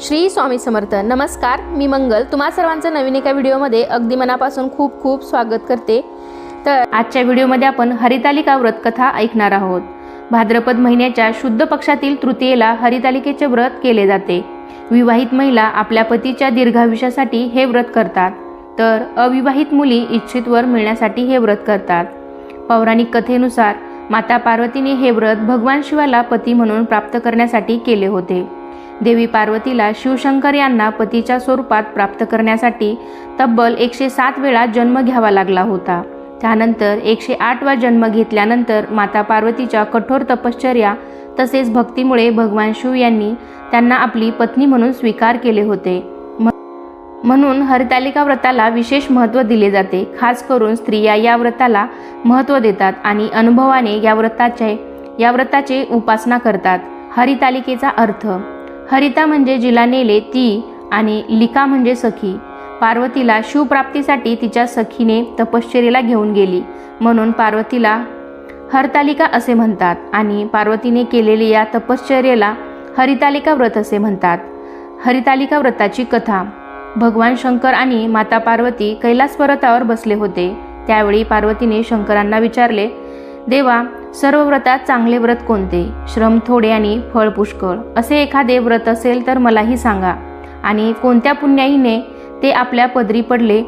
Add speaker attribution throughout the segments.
Speaker 1: श्री स्वामी समर्थ. नमस्कार मी मंगल. तुम्हा सर्वांचं नवीन एका व्हिडिओमध्ये अगदी मनापासून खूप खूप स्वागत करते. तर आजच्या व्हिडिओमध्ये आपण हरितालिका व्रत कथा ऐकणार आहोत. भाद्रपद महिन्याच्या शुद्ध पक्षातील तृतीयेला हरितालिकेचे व्रत केले जाते. विवाहित महिला आपल्या पतीच्या दीर्घायुष्यासाठी हे व्रत करतात. तर अविवाहित मुली इच्छित वर मिळण्यासाठी हे व्रत करतात. पौराणिक कथेनुसार माता पार्वतीने हे व्रत भगवान शिवाला पती म्हणून प्राप्त करण्यासाठी केले होते. देवी पार्वतीला शिवशंकर यांना पतीच्या स्वरूपात प्राप्त करण्यासाठी तब्बल एकशे सात वेळा जन्म घ्यावा लागला होता. त्यानंतर एकशे आठवा जन्म घेतल्यानंतर माता पार्वतीच्या कठोर तपश्चर्या तसेच भक्तीमुळे भगवान शिव यांनी त्यांना आपली पत्नी म्हणून स्वीकार केले होते. म्हणून हरतालिका व्रताला विशेष महत्त्व दिले जाते. खास करून स्त्रिया या व्रताला महत्त्व देतात आणि अनुभवाने या व्रताचे या व्रताचे उपासना करतात. हरितालिकेचा अर्थ हरिता म्हणजे जिला नेले ती आणि लिका म्हणजे सखी. पार्वतीला शिवप्राप्तीसाठी तिच्या सखीने तपश्चर्येला घेऊन गेली. म्हणून पार्वतीला हरतालिका असे म्हणतात आणि पार्वतीने केलेली या तपश्चर्येला हरितालिका व्रत असे म्हणतात. हरितालिका व्रताची कथा. भगवान शंकर आणि माता पार्वती कैलास पर्वतावर बसले होते. त्यावेळी पार्वतीने शंकरांना विचारले देवा सर्व व्रतात चांगले व्रत कोणते? श्रम थोडे आणि फळ पुष्कळ. असे एखादे व्रत असेल तर मलाही सांगा. आणि कोणत्या पुण्याईने ते आपल्या पदरी पडले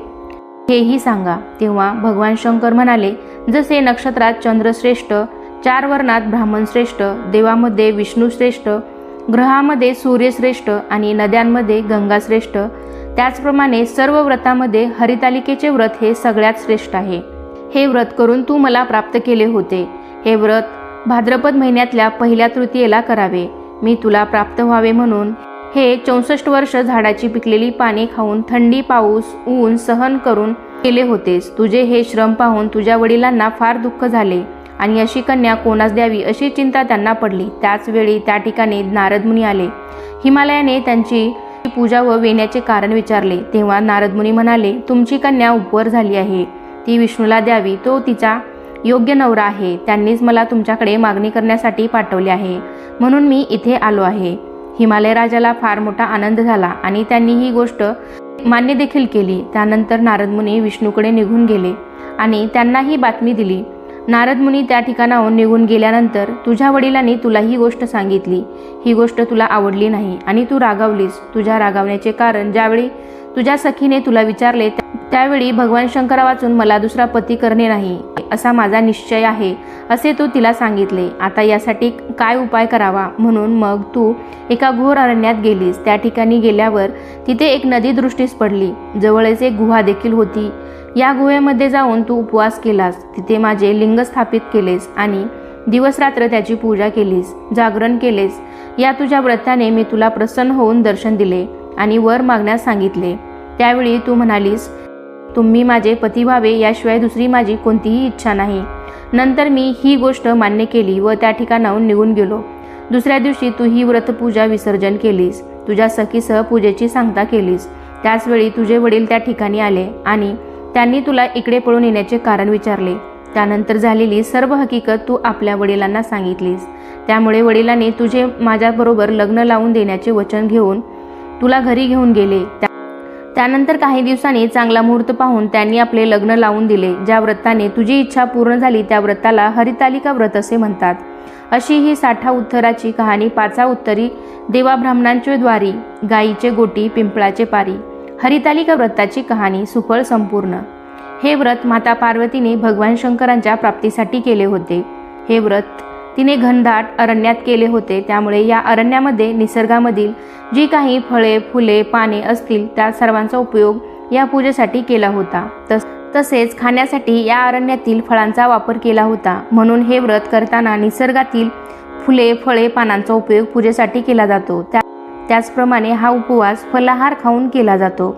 Speaker 1: हेही सांगा. तेव्हा भगवान शंकर म्हणाले जसे नक्षत्रात चंद्रश्रेष्ठ चार वर्णात ब्राह्मण श्रेष्ठ देवामध्ये विष्णू श्रेष्ठ ग्रहामध्ये सूर्यश्रेष्ठ आणि नद्यांमध्ये गंगा श्रेष्ठ त्याचप्रमाणे सर्व व्रतामध्ये हरितालिकेचे व्रत हे सगळ्यात श्रेष्ठ आहे. हे व्रत करून तू मला प्राप्त केले होते. हे व्रत भाद्रपद महिन्यातल्या पहिल्या तृतीयेला करावे. मी तुला प्राप्त व्हावे म्हणून हे चौसष्ट वर्ष झाडाची पिकलेली पाने खाऊन थंडी पाऊस ऊन सहन करून केले होतेस. तुझे हे श्रम पाहून तुझ्या वडिलांना फार दुःख झाले आणि अशी कन्या कोणास द्यावी अशी चिंता त्यांना पडली. त्याच वेळी त्या ठिकाणी नारदमुनी आले. हिमालयाने त्यांची पूजा व वेण्याचे कारण विचारले. तेव्हा नारदमुनी म्हणाले तुमची कन्या उपवर झाली आहे. ती विष्णूला द्यावी. तो तिचा योग्य नवरा आहे. त्यांनीच मला तुमच्याकडे मागणी करण्यासाठी पाठवले आहे. म्हणून मी इथे आलो आहे. हिमालय राजाला फार मोठा आनंद झाला आणि त्यांनी ही गोष्ट मान्य देखील केली. त्यानंतर नारद मुनी विष्णूकडे निघून गेले आणि त्यांना ही बातमी दिली. नारद मुनी त्या ठिकाणाहून निघून गेल्यानंतर तुझ्या वडिलांनी तुला ही गोष्ट सांगितली. ही गोष्ट तुला आवडली नाही आणि तू रागावलीस. तुझ्या रागावण्याचे कारण ज्यावेळी तुझ्या सखीने तुला विचारले त्यावेळी भगवान शंकरा वाचून मला दुसरा पती करणे नाही असा माझा निश्चय आहे असे तू तिला सांगितले. आता यासाठी काय उपाय करावा? म्हणून मग तू एका घोर अरण्यात गेलीस. त्या ठिकाणी गेल्यावर तिथे एक नदी दृष्टीस पडली. जवळच एक गुहा देखील होती. या गुहेमध्ये जाऊन तू उपवास केलास. तिथे माझे लिंग स्थापित केलेस आणि दिवसरात्र त्याची पूजा केलीस जागरण केलेस. या तुझ्या व्रताने मी तुला प्रसन्न होऊन दर्शन दिले आणि वर मागण्यास सांगितले. त्यावेळी तू म्हणालीस तुम्ही माझे पती व्हावे याशिवाय दुसरी माझी कोणतीही इच्छा नाही. नंतर मी ही गोष्ट मान्य केली व त्या ठिकाणाहून निघून गेलो. दुसऱ्या दिवशी तू ही व्रतपूजा विसर्जन केलीस. तुझ्या सखीसह पूजेची सांगता केलीस. त्याचवेळी तुझे वडील त्या ठिकाणी आले आणि त्यांनी तुला इकडे पळून येण्याचे कारण विचारले. त्यानंतर झालेली सर्व हकीकत तू आपल्या वडिलांना सांगितलीस. त्यामुळे वडिलांनी तुझे माझ्याबरोबर लग्न लावून देण्याचे वचन घेऊन तुला घरी घेऊन गेले. त्यानंतर काही दिवसांनी चांगला मुहूर्त पाहून त्यांनी आपले लग्न लावून दिले. ज्या व्रताने तुझी इच्छा पूर्ण झाली त्या व्रताला हरितालिका व्रत असे म्हणतात. अशी ही साठा उत्तराची कहाणी पाचा उत्तरी देवाब्राह्मणांचे द्वारी गायीचे गोटी पिंपळाचे पारी. हरितालिका व्रताची कहाणी सुफळ संपूर्ण. हे व्रत माता पार्वतीने भगवान शंकरांच्या प्राप्तीसाठी केले होते. हे व्रत तिने घनदाट अरण्यात केले होते. त्यामुळे या अरण्यामध्ये निसर्गामधील जी काही फळे फुले पाने असतील त्या सर्वांचा उपयोग या पूजेसाठी केला होता. तस तसेच खाण्यासाठी या अरण्यातील फळांचा वापर केला होता. म्हणून हे व्रत करताना निसर्गातील फुले फळे पानांचा उपयोग पूजेसाठी केला जातो. त्या त्याचप्रमाणे हा उपवास फलाहार खाऊन केला जातो.